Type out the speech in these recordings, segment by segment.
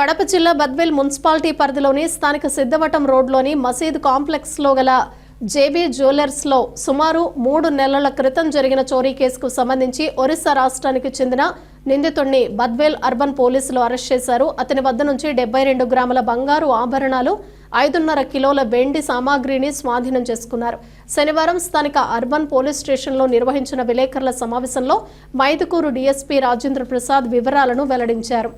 కడప జిల్లా బద్వేల్ మున్సిపాలిటీ పరిధిలోని స్థానిక సిద్ధవటం రోడ్లోని మసీద్ కాంప్లెక్స్లో గల జేబీ జ్యువెలర్స్లో సుమారు మూడు నెలల క్రితం జరిగిన చోరీ కేసుకు సంబంధించి ఒరిస్సా రాష్ట్రానికి చెందిన నిందితుడిని బద్వేల్ అర్బన్ పోలీసులు అరెస్ట్ చేశారు. అతని వద్ద నుంచి డెబ్బై రెండు గ్రాముల బంగారు ఆభరణాలు ఐదున్నర కిలోల వెండి సామాగ్రిని స్వాధీనం చేసుకున్నారు. శనివారం స్థానిక అర్బన్ పోలీస్ స్టేషన్లో నిర్వహించిన విలేకరుల సమావేశంలో మైదుకూరు డీఎస్పీ రాజేంద్ర ప్రసాద్ వివరాలను వెల్లడించారు.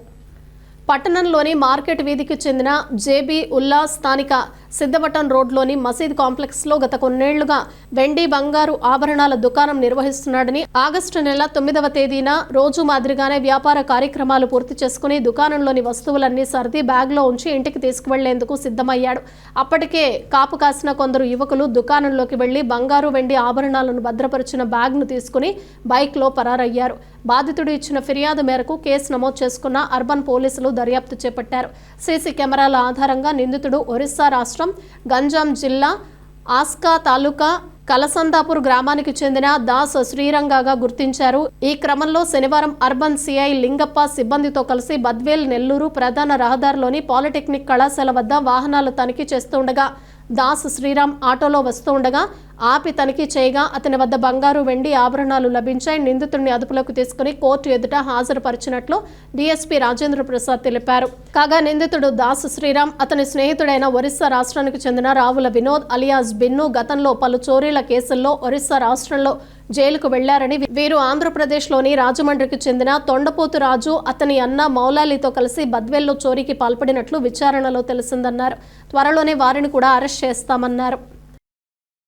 పట్టణంలోని మార్కెట్ వీధికి చెందిన జేబీ ఉల్లా స్థానిక సిద్ధవటం రోడ్లోని మసీద్ కాంప్లెక్స్లో గత కొన్నేళ్ళుగా వెండి బంగారు ఆభరణాల దుకాణం నిర్వహిస్తున్నాడని ఆగస్టు నెల తొమ్మిదవ తేదీన రోజు మాదిరిగానే వ్యాపార కార్యక్రమాలు పూర్తి చేసుకుని దుకాణంలోని వస్తువులన్నీ సర్ది బ్యాగ్లో ఉంచి ఇంటికి తీసుకువెళ్ళేందుకు సిద్ధమయ్యాడు. అప్పటికే కాపు కాసిన కొందరు యువకులు దుకాణంలోకి వెళ్ళి బంగారు వెండి ఆభరణాలను భద్రపరిచిన బ్యాగ్ను తీసుకుని బైక్లో పరారయ్యారు. బాధితుడు ఇచ్చిన ఫిర్యాదు మేరకు కేసు నమోదు చేసుకున్న అర్బన్ పోలీసులు దర్యాప్తు చేపట్టారు. సీసీ కెమెరాల ఆధారంగా నిందితుడు ఒరిస్సా రాష్ట్రం గంజాం జిల్లా ఆస్కా తాలూకా కలసందాపూర్ గ్రామానికి చెందిన దాస్ శ్రీరంగగా గుర్తించారు. ఈ క్రమంలో శనివారం అర్బన్ సిఐ లింగప్ప సిబ్బందితో కలిసి బద్వేల్ నెల్లూరు ప్రధాన రహదారిలోని పాలిటెక్నిక్ కళాశాల వద్ద వాహనాలు తనిఖీ చేస్తుండగా దాస్ శ్రీరామ్ ఆటోలో వస్తుండగా ఆపి తనిఖీ చేయగా అతని వద్ద బంగారు వెండి ఆభరణాలు లభించాయి. నిందితుడిని అదుపులోకి తీసుకుని కోర్టు ఎదుట హాజరుపరిచినట్లు డీఎస్పీ రాజేంద్ర ప్రసాద్ తెలిపారు. కాగా నిందితుడు దాస్ శ్రీరామ్ అతని స్నేహితుడైన ఒరిస్సా రాష్ట్రానికి చెందిన రావుల వినోద్ అలియాస్ బిన్ను గతంలో పలు చోరీల కేసుల్లో ఒరిస్సా రాష్ట్రంలో జైలుకు వెళ్ళారని వీరు ఆంధ్రప్రదేశ్లోని రాజమండ్రికి చెందిన తొండపోతు రాజు అతని అన్న మౌలాలితో కలిసి బద్వేల్లో చోరీకి పాల్పడినట్లు విచారణలో తెలిసిందన్నారు. త్వరలోనే వారిని కూడా అరెస్ట్ చేస్తామన్నారు.